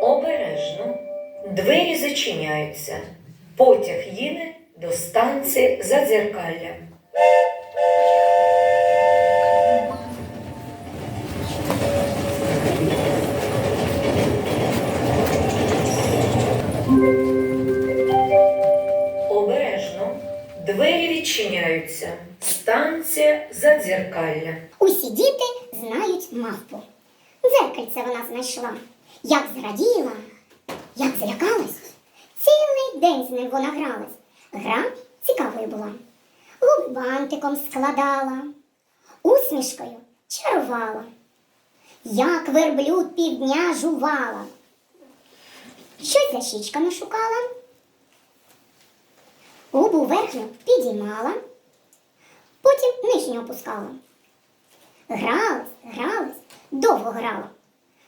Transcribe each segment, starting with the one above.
Обережно. Двері зачиняються. Потяг їде до станції Задзеркалля. Обережно. Двері відчиняються. Станція Задзеркалля. Усі діти знають мавпу. Дзеркальце вона знайшла. Як зраділа, як злякалась. Цілий день з ним вона гралась. Гра цікавою була. Губи бантиком складала, усмішкою чарувала. Як верблюд півдня жувала. Щось за щічками шукала. Губу верхню підіймала, потім нижню опускала. Гралась, гралась, довго грала.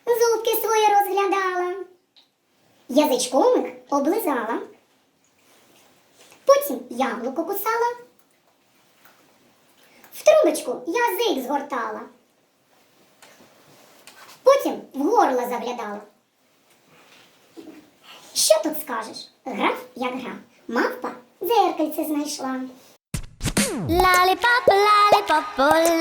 Зубки свої розглядала. Язичком їх облизала. Потім яблуко кусала. В трубочку язик згортала. Потім в горло заглядала. Що тут скажеш? Гра як гра. Мавпа дзеркальце знайшла. Lollipop, lollipop, oh,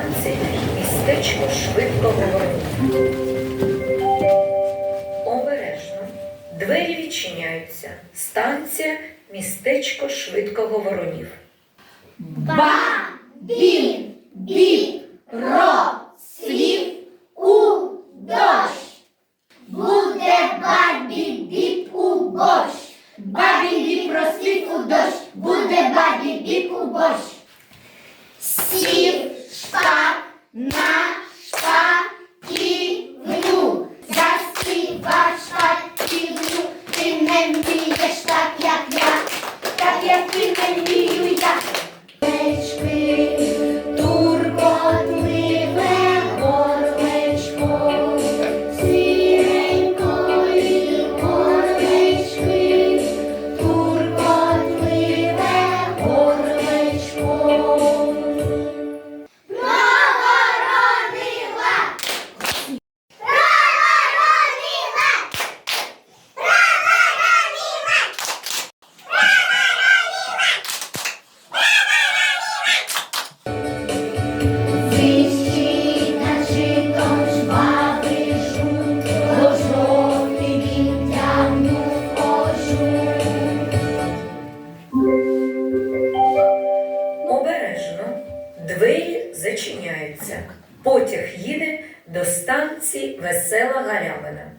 танці містечко швидко говорить. Обережно двері відчиняються. Станція містечко швидко говоронів. Ба, бім, бі, ро, слів, у дощ. Буде бабі-біп у борщ. Бабі-біп розслів у дощ. Буде бабі-біп у бощ! села Галявина.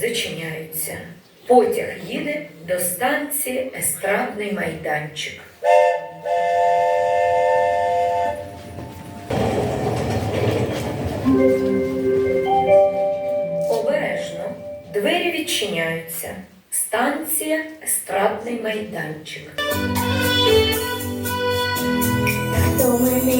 зачиняються. Потяг їде до станції Естрадний майданчик. Обережно двері відчиняються. Станція Естрадний майданчик. Хто мене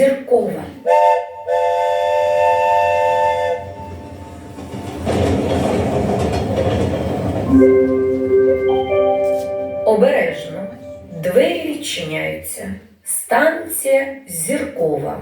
Зіркова. Обережно двері відчиняються. Станція Зіркова.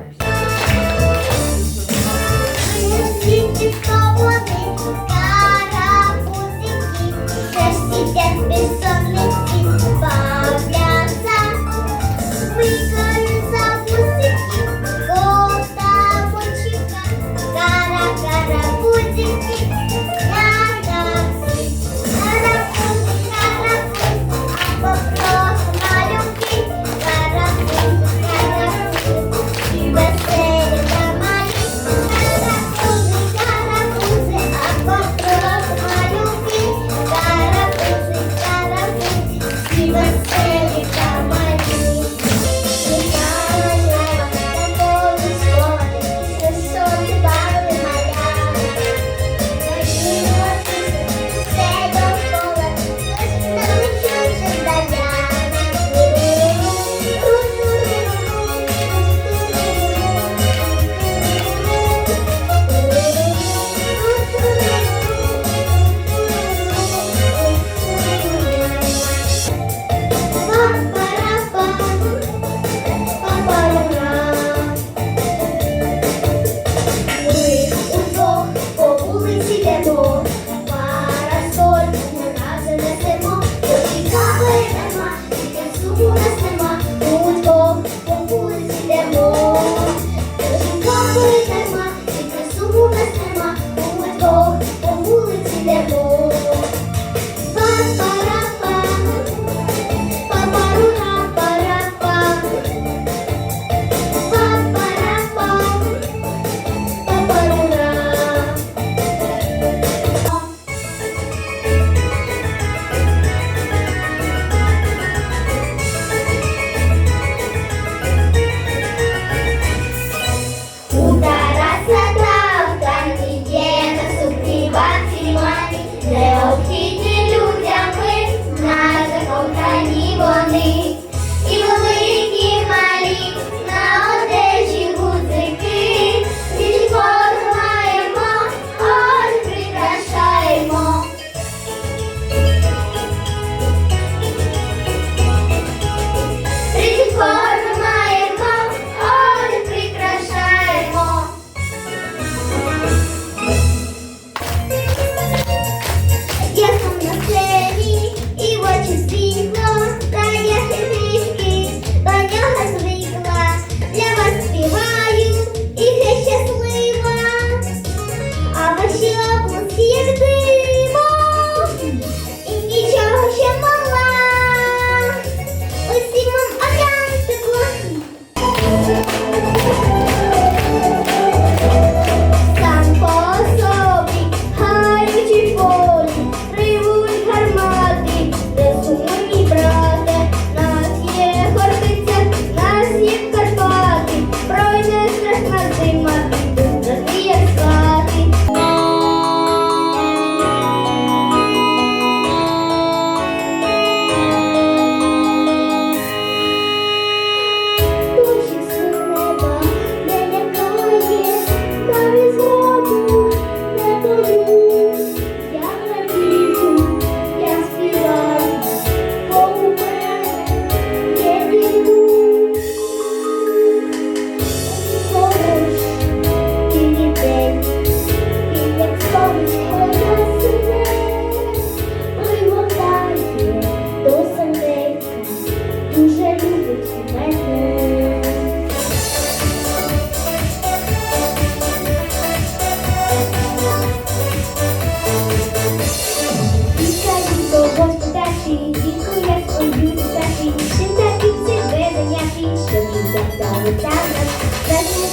Dog with